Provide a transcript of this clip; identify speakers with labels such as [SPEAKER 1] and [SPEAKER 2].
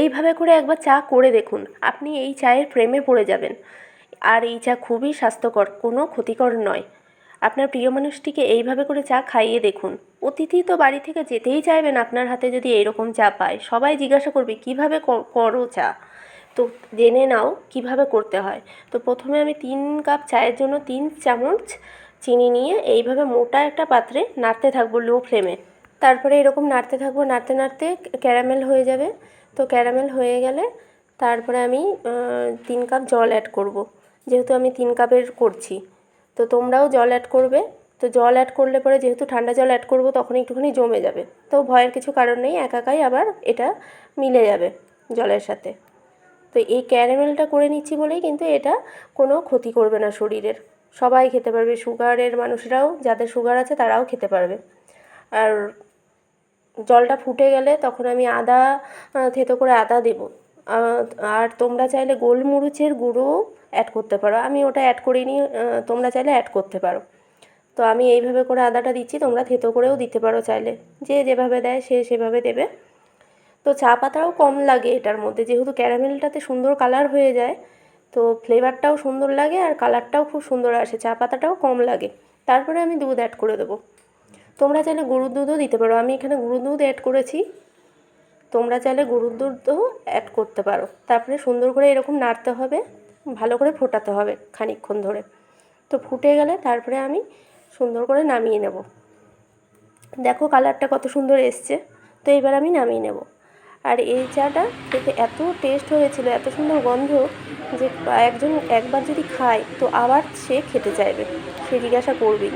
[SPEAKER 1] এইভাবে করে একবার চা করে দেখুন, আপনি এই চায়ের প্রেমে পড়ে যাবেন। আর এই চা খুবই স্বাস্থ্যকর, কোনো ক্ষতিকর নয়। আপনার প্রিয় মানুষটিকে এইভাবে করে চা খাইয়ে দেখুন। অতিথি তো বাড়ি থেকে যেতেই চাইবেন আপনার হাতে যদি এইরকম চা পায়। সবাই জিজ্ঞাসা করবে, কীভাবে করো চা? তো জেনে নাও কীভাবে করতে হয়। তো প্রথমে আমি তিন কাপ চায়ের জন্য তিন চামচ চিনি নিয়ে এইভাবে মোটা একটা পাত্রে নাড়তে থাকব লো ফ্লেমে। তারপরে এরকম নাড়তে থাকব, নাড়তে নাড়তে ক্যারামেল হয়ে যাবে। তো ক্যারামেল হয়ে গেলে তারপরে আমি তিন কাপ জল অ্যাড করব। যেহেতু আমি তিন কাপের করছি। তো তোমরাও জল অ্যাড করবে। তো জল অ্যাড করলে পরে যেহেতু ঠান্ডা জল অ্যাড করব তখন একটুখানি জমে যাবে। তো ভয়ের কিছু কারণ নেই, একাকাই আবার এটা মিলে যাবে জলের সাথে। তো এই ক্যারামেলটা করে নিচ্ছি বলেই কিন্তু এটা কোনো ক্ষতি করবে না শরীরের। সবাই খেতে পারবে, সুগারের মানুষরাও, যাদের সুগার আছে তারাও খেতে পারবে। আর জলটা ফুটে গেলে তখন আমি আদা থেতো করে আদা দেবো। আর তোমরা চাইলে গোলমরিচের গুঁড়োও অ্যাড করতে পারো। আমি ওটা অ্যাড করিনি তোমরা চাইলে অ্যাড করতে পারো। তো আমি এইভাবে করে আদাটা দিচ্ছি, তোমরা থেতো করেও দিতে পারো চাইলে। যে যেভাবে দেয় সে সেভাবে দেবে। তো চা পাতাও কম লাগে এটার মধ্যে, যেহেতু ক্যারামেলটাতে সুন্দর কালার হয়ে যায়, তো ফ্লেভারটাও সুন্দর লাগে আর কালারটাও খুব সুন্দর আসে, চা পাতাটাও কম লাগে। তারপরে আমি দুধ অ্যাড করে দেবো। তোমরা চাইলে গরুর দুধও দিতে পারো। আমি এখানে গরুর দুধ অ্যাড করেছি। তোমরা চাইলে গরুর দুধও অ্যাড করতে পারো। তারপরে সুন্দর করে এরকম নাড়তে হবে। ভালো করে ফোটাতে হবে খানিকক্ষণ ধরে। তো ফুটে গেলে তারপরে আমি সুন্দর করে নামিয়ে নেব। দেখো কালারটা কত সুন্দর এসছে। তো এবার আমি নামিয়ে নেব। আর এই চাটা খেতে এত টেস্ট হয়েছিল, এত সুন্দর গন্ধ যে একজন একবার যদি খায়, তো আবার সে খেতে চাইবে। সে জিজ্ঞাসা করবেই।